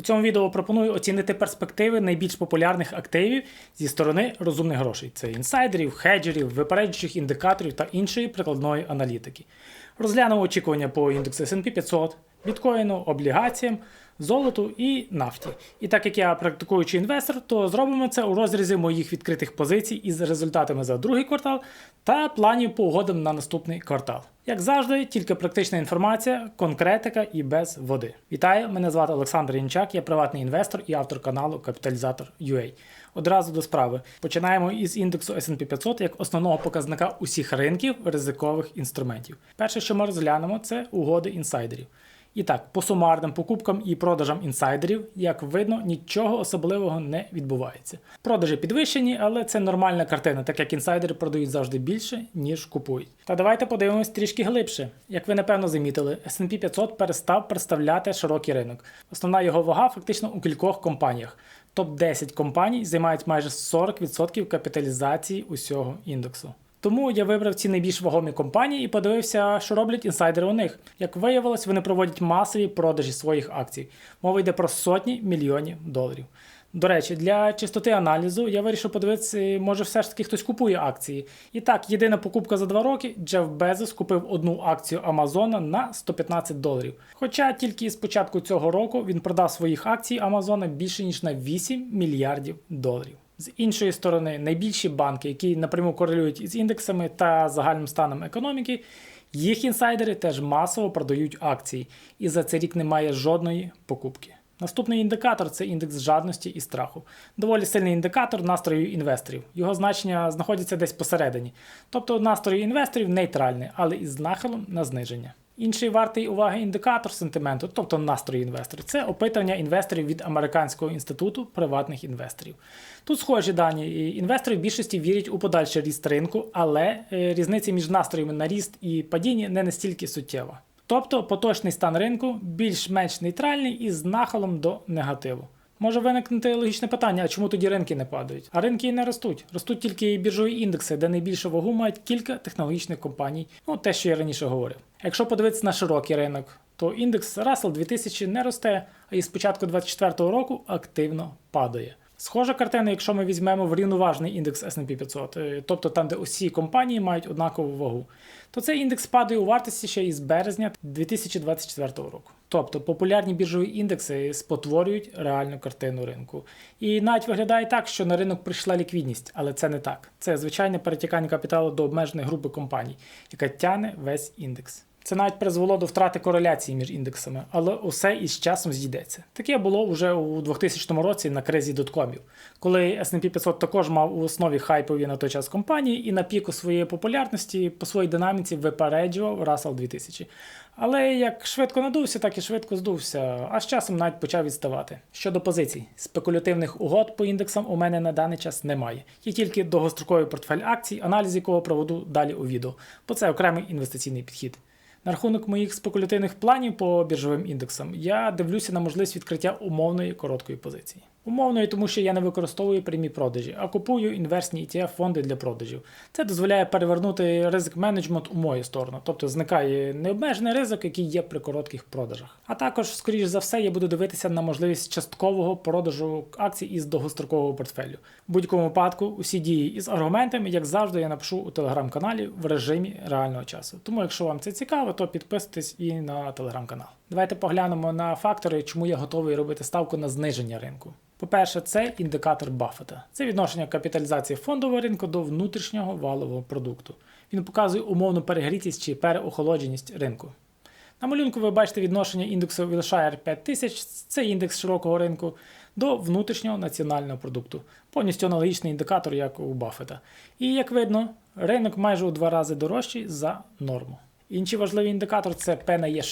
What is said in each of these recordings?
У цьому відео пропоную оцінити перспективи найбільш популярних активів зі сторони розумних грошей. Це інсайдерів, хеджерів, випереджуючих індикаторів та іншої прикладної аналітики. Розглянемо очікування по індексу S&P 500, біткоїну, облігаціям, золоту і нафті. І так як я практикуючий інвестор, то зробимо це у розрізі моїх відкритих позицій із результатами за другий квартал та планів по угодам на наступний квартал. Як завжди, тільки практична інформація, конкретика і без води. Вітаю, мене звати Олександр Янчак, я приватний інвестор і автор каналу Капіталізатор UA. Одразу до справи. Починаємо із індексу S&P 500 як основного показника усіх ринків ризикових інструментів. Перше, що ми розглянемо, це угоди інсайдерів. І так, по сумарним покупкам і продажам інсайдерів, як видно, нічого особливого не відбувається. Продажі підвищені, але це нормальна картина, так як інсайдери продають завжди більше, ніж купують. Та давайте подивимось трішки глибше. Як ви напевно замітили, S&P 500 перестав представляти широкий ринок. Основна його вага фактично у кількох компаніях. Топ-10 компаній займають майже 40% капіталізації усього індексу. Тому я вибрав ці найбільш вагомі компанії і подивився, що роблять інсайдери у них. Як виявилось, вони проводять масові продажі своїх акцій. Мова йде про сотні мільйонів доларів. До речі, для чистоти аналізу я вирішив подивитися, може все ж таки хтось купує акції. І так, єдина покупка за два роки Джеф Безос купив одну акцію Амазона на 115 доларів. Хоча тільки з початку цього року він продав своїх акцій Амазона більше ніж на 8 мільярдів доларів. З іншої сторони, найбільші банки, які напряму корелюють із індексами та загальним станом економіки, їх інсайдери теж масово продають акції, і за цей рік немає жодної покупки. Наступний індикатор це індекс жадності і страху. Доволі сильний індикатор настрою інвесторів. Його значення знаходиться десь посередині. Тобто настрої інвесторів нейтральний, але із нахилом на зниження. Інший вартий уваги індикатор сентименту, тобто настрої інвесторів, це опитування інвесторів від Американського інституту приватних інвесторів. Тут схожі дані. Інвестори в більшості вірять у подальший ріст ринку, але е, різниця між настроями на ріст і падіння не настільки суттєва. Тобто поточний стан ринку більш-менш нейтральний і з нахилом до негативу. Може виникнути логічне питання, а чому тоді ринки не падають? А ринки і не ростуть. Ростуть тільки біржові індекси, де найбільшу вагу мають кілька технологічних компаній, ну те, що я раніше говорив. Якщо подивитися на широкий ринок, то індекс Russell 2000 не росте, а із початку 2024 року активно падає. Схожа картина, якщо ми візьмемо врівноважний індекс S&P 500, е, тобто там, де усі компанії мають однакову вагу, то цей індекс падає у вартості ще із березня 2024 року. Тобто популярні біржові індекси спотворюють реальну картину ринку. І навіть виглядає так, що на ринок прийшла ліквідність, але це не так. Це звичайне перетікання капіталу до обмеженої групи компаній, яка тягне весь індекс. Це навіть призвело до втрати кореляції між індексами, але усе із часом зійдеться. Таке було вже у 2000 році на кризі доткомів, коли S&P 500 також мав у основі хайпові на той час компанії і на піку своєї популярності по своїй динаміці випереджував Russell 2000. Але як швидко надувся, так і швидко здувся, а з часом навіть почав відставати. Щодо позицій, спекулятивних угод по індексам у мене на даний час немає. Є тільки довгостроковий портфель акцій, аналіз якого проведу далі у відео, бо це окремий інвестиційний підхід. На рахунок моїх спекулятивних планів по біржовим індексам, я дивлюся на можливість відкриття умовної короткої позиції. Умовної, тому що я не використовую прямі продажі, а купую інверсні ETF фонди для продажів. Це дозволяє перевернути ризик менеджмент у мою сторону, тобто зникає необмежений ризик, який є при коротких продажах. А також, скоріш за все, я буду дивитися на можливість часткового продажу акцій із довгострокового портфелю. В будь-якому випадку усі дії із аргументами, як завжди, я напишу у телеграм-каналі в режимі реального часу. Тому, якщо вам це цікаво, то підписуйтесь і на телеграм-канал. Давайте поглянемо на фактори, чому я готовий робити ставку на зниження ринку. По-перше, це індикатор Баффета. Це відношення капіталізації фондового ринку до внутрішнього валового продукту. Він показує умовну перегрітість чи переохолодженість ринку. На малюнку ви бачите відношення індексу Wilshire 5000, це індекс широкого ринку, до внутрішнього національного продукту. Повністю аналогічний індикатор, як у Баффета. І як видно, ринок майже у два рази дорожчий за норму. Інший важливий індикатор це P на Є.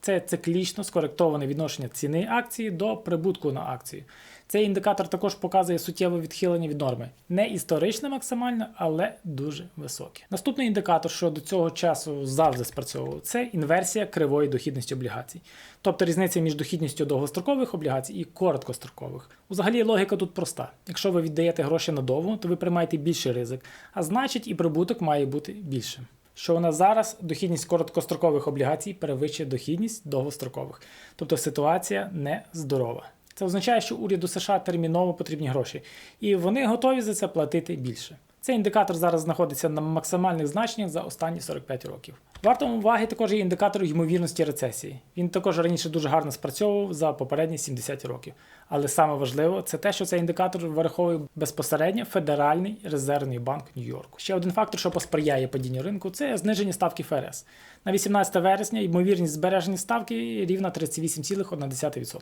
Це циклічно скоректоване відношення ціни акції до прибутку на акцію. Цей індикатор також показує суттєве відхилення від норми. Не історично максимально, але дуже високе. Наступний індикатор, що до цього часу завжди спрацьовував, це інверсія кривої дохідності облігацій. Тобто різниця між дохідністю довгострокових облігацій і короткострокових. Взагалі логіка тут проста. Якщо ви віддаєте гроші надовго, то ви приймаєте більший ризик, а значить і прибуток має бути більшим що нас зараз дохідність короткострокових облігацій перевищує дохідність довгострокових. Тобто ситуація не здорова. Це означає, що уряду США терміново потрібні гроші, і вони готові за це платити більше. Цей індикатор зараз знаходиться на максимальних значеннях за останні 45 років. Варто уваги також є індикатор ймовірності рецесії. Він також раніше дуже гарно спрацьовував за попередні 70 років. Але саме важливо це те, що цей індикатор вираховує безпосередньо Федеральний резервний банк Нью-Йорку. Ще один фактор, що посприяє падінню ринку, це зниження ставки ФРС. На 18 вересня ймовірність збереження ставки рівна 38,1%.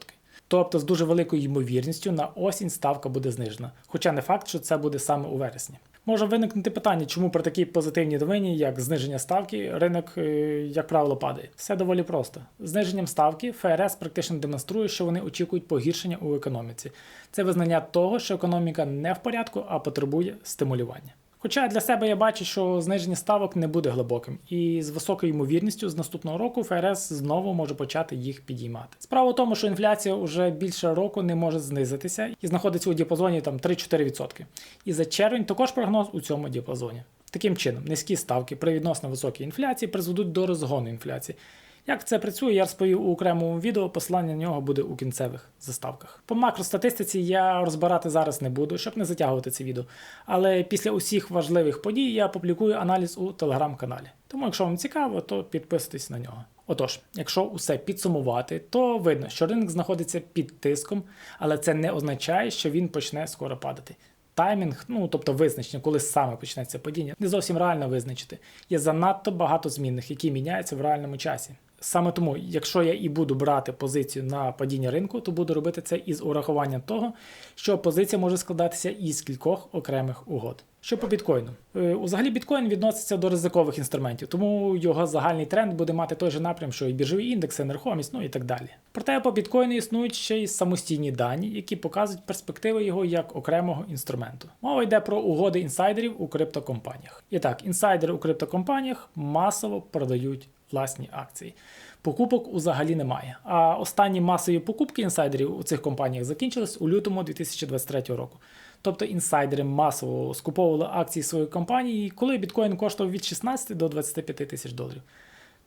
Тобто з дуже великою ймовірністю на осінь ставка буде знижена. Хоча не факт, що це буде саме у вересні. Може виникнути питання, чому при такій позитивній новині, як зниження ставки, ринок, е, як правило, падає. Все доволі просто. Зниженням ставки ФРС практично демонструє, що вони очікують погіршення у економіці. Це визнання того, що економіка не в порядку, а потребує стимулювання. Хоча для себе я бачу, що зниження ставок не буде глибоким, і з високою ймовірністю з наступного року ФРС знову може почати їх підіймати. Справа в тому, що інфляція вже більше року не може знизитися і знаходиться у діапазоні там 3-4%. І за червень також прогноз у цьому діапазоні. Таким чином, низькі ставки при відносно високій інфляції призведуть до розгону інфляції. Як це працює, я розповів у окремому відео, посилання на нього буде у кінцевих заставках. По макростатистиці я розбирати зараз не буду, щоб не затягувати це відео. Але після усіх важливих подій я публікую аналіз у телеграм-каналі. Тому, якщо вам цікаво, то підписуйтесь на нього. Отож, якщо усе підсумувати, то видно, що ринок знаходиться під тиском, але це не означає, що він почне скоро падати. Таймінг, ну тобто визначення, коли саме почнеться падіння, не зовсім реально визначити. Є занадто багато змінних, які міняються в реальному часі. Саме тому, якщо я і буду брати позицію на падіння ринку, то буду робити це із урахуванням того, що позиція може складатися із кількох окремих угод. Що по біткоїну? Е, Узагалі біткоін відноситься до ризикових інструментів, тому його загальний тренд буде мати той же напрям, що і біржові індекси, нерухомість, ну і так далі. Проте по біткоїну існують ще й самостійні дані, які показують перспективи його як окремого інструменту. Мова йде про угоди інсайдерів у криптокомпаніях. І так, інсайдери у криптокомпаніях масово продають власні акції. Покупок взагалі немає. А останні масові покупки інсайдерів у цих компаніях закінчились у лютому 2023 року. Тобто інсайдери масово скуповували акції своєї компанії, коли біткоін коштував від 16 до 25 тисяч доларів.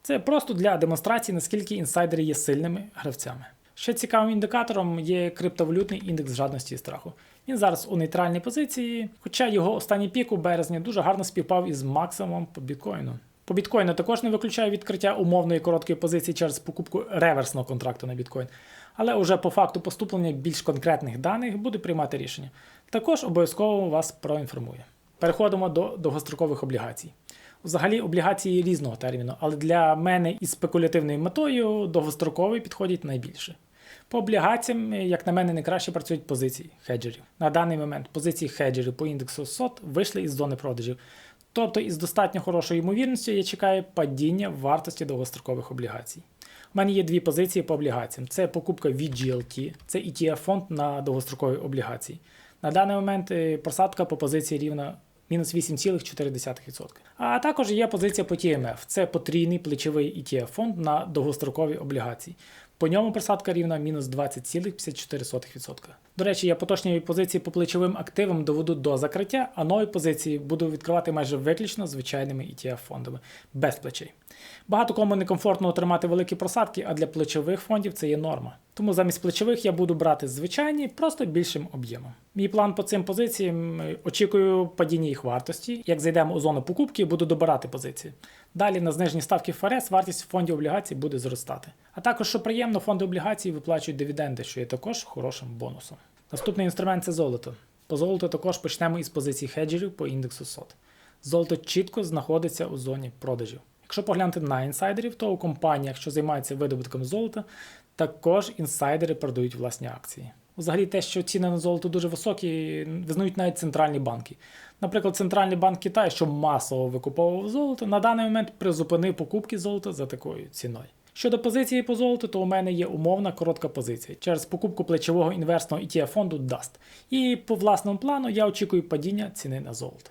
Це просто для демонстрації, наскільки інсайдери є сильними гравцями. Ще цікавим індикатором є криптовалютний індекс жадності і страху. Він зараз у нейтральній позиції, хоча його останній пік у березні дуже гарно співпав із максимумом по біткоїну. По біткоїну також не виключає відкриття умовної короткої позиції через покупку реверсного контракту на біткоін. Але уже по факту поступлення більш конкретних даних буду приймати рішення. Також обов'язково вас проінформую. Переходимо до довгострокових облігацій. Взагалі облігації різного терміну, але для мене із спекулятивною метою довгострокові підходять найбільше. По облігаціям, як на мене, найкраще працюють позиції хеджерів. На даний момент позиції хеджерів по індексу SOT вийшли із зони продажів. Тобто із достатньо хорошою ймовірністю я чекаю падіння вартості довгострокових облігацій. У мене є дві позиції по облігаціям: це покупка VGLT, це ETF фонд на довгострокові облігації. На даний момент е, просадка по позиції рівна мінус 8,4%. А також є позиція по TMF, це потрійний плечовий ETF фонд на довгострокові облігації. По ньому просадка рівна мінус 20,54%. До речі, я поточні позиції по плечовим активам доведу до закриття, а нові позиції буду відкривати майже виключно звичайними ETF-фондами, без плечей. Багато кому некомфортно отримати великі просадки, а для плечових фондів це є норма. Тому замість плечових я буду брати звичайні, просто більшим об'ємом. Мій план по цим позиціям очікую падіння їх вартості. Як зайдемо у зону покупки, буду добирати позиції. Далі на знижені ставки ФРС вартість фондів облігацій буде зростати. А також, що приємно, фонди облігацій виплачують дивіденди, що є також хорошим бонусом. Наступний інструмент це золото. По золоту також почнемо із позицій хеджерів по індексу SOT. Золото чітко знаходиться у зоні продажів. Якщо поглянути на інсайдерів, то у компаніях, що займаються видобутком золота, також інсайдери продають власні акції. Взагалі, те, що ціни на золото дуже високі, визнають навіть центральні банки. Наприклад, Центральний банк Китаю, що масово викуповував золото, на даний момент призупинив покупки золота за такою ціною. Щодо позиції по золоту, то у мене є умовна коротка позиція через покупку плечового інверсного ETF фонду DAST. І по власному плану я очікую падіння ціни на золото.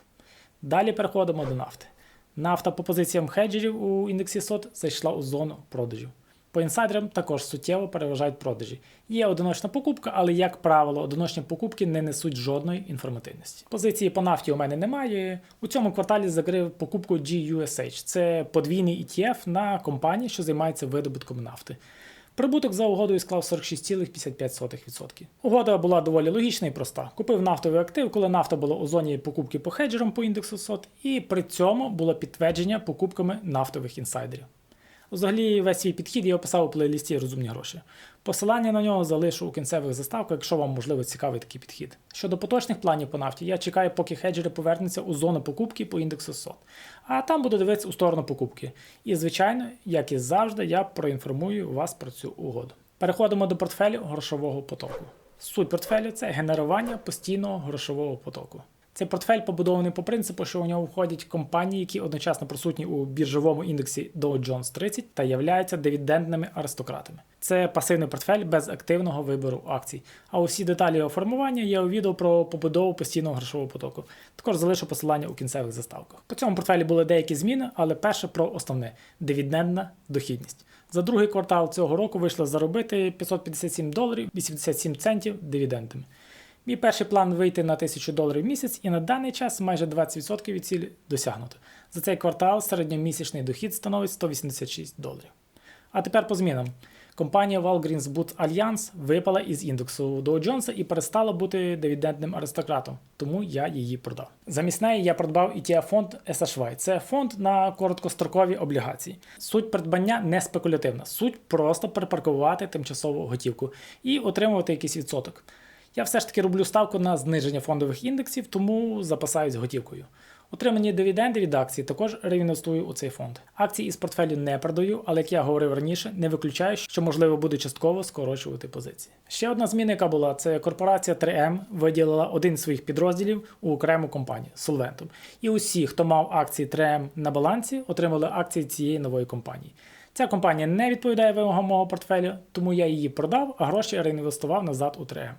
Далі переходимо до нафти. Нафта по позиціям хеджерів у індексі сот зайшла у зону продажів. По інсайдерам також суттєво переважають продажі. Є одиночна покупка, але, як правило, одиночні покупки не несуть жодної інформативності. Позиції по нафті у мене немає. У цьому кварталі закрив покупку GUSH. Це подвійний ETF на компанії, що займається видобутком нафти. Прибуток за угодою склав 46,55%. Угода була доволі логічна і проста. Купив нафтовий актив, коли нафта була у зоні покупки по хеджерам по індексу СОТ, і при цьому було підтвердження покупками нафтових інсайдерів. Взагалі, весь свій підхід я описав у плейлісті Розумні гроші. Посилання на нього залишу у кінцевих заставках, якщо вам можливо цікавий такий підхід. Щодо поточних планів по нафті, я чекаю, поки хеджери повернуться у зону покупки по індексу СОТ. А там буду дивитися у сторону покупки. І, звичайно, як і завжди, я проінформую вас про цю угоду. Переходимо до портфелю грошового потоку. Суть портфелю це генерування постійного грошового потоку. Цей портфель побудований по принципу, що у нього входять компанії, які одночасно присутні у біржовому індексі Dow Jones 30 та являються дивідендними аристократами. Це пасивний портфель без активного вибору акцій. А усі деталі його формування є у відео про побудову постійного грошового потоку. Також залишу посилання у кінцевих заставках. По цьому портфелі були деякі зміни, але перше про основне дивідендна дохідність. За другий квартал цього року вийшло заробити 557 доларів 87 центів дивідендами. Мій перший план вийти на 1000 доларів в місяць, і на даний час майже 20% від цілі досягнуто. За цей квартал середньомісячний дохід становить 186 доларів. А тепер по змінам. Компанія Walgreens Boots Alliance випала із індексу Dow Jones і перестала бути дивідендним аристократом, тому я її продав. Замість неї я придбав ETF фонд SHY. Це фонд на короткострокові облігації. Суть придбання не спекулятивна, суть просто припаркувати тимчасову готівку і отримувати якийсь відсоток. Я все ж таки роблю ставку на зниження фондових індексів, тому запасаюсь готівкою. Отримані дивіденди від акцій також реінвестую у цей фонд. Акції із портфелю не продаю, але як я говорив раніше, не виключаю, що можливо буде частково скорочувати позиції. Ще одна зміна, яка була, це корпорація 3M виділила один з своїх підрозділів у окрему компанію Solventum. І усі, хто мав акції 3M на балансі, отримали акції цієї нової компанії. Ця компанія не відповідає вимогам мого портфелю, тому я її продав, а гроші реінвестував назад у 3M.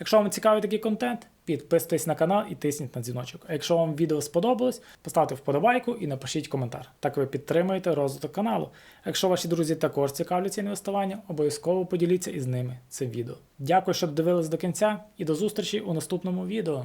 Якщо вам цікавий такий контент, підписуйтесь на канал і тисніть на дзвіночок. А якщо вам відео сподобалось, поставте вподобайку і напишіть коментар. Так ви підтримуєте розвиток каналу. Якщо ваші друзі також цікавляться інвестуванням, обов'язково поділіться із ними цим відео. Дякую, що додивились до кінця, і до зустрічі у наступному відео.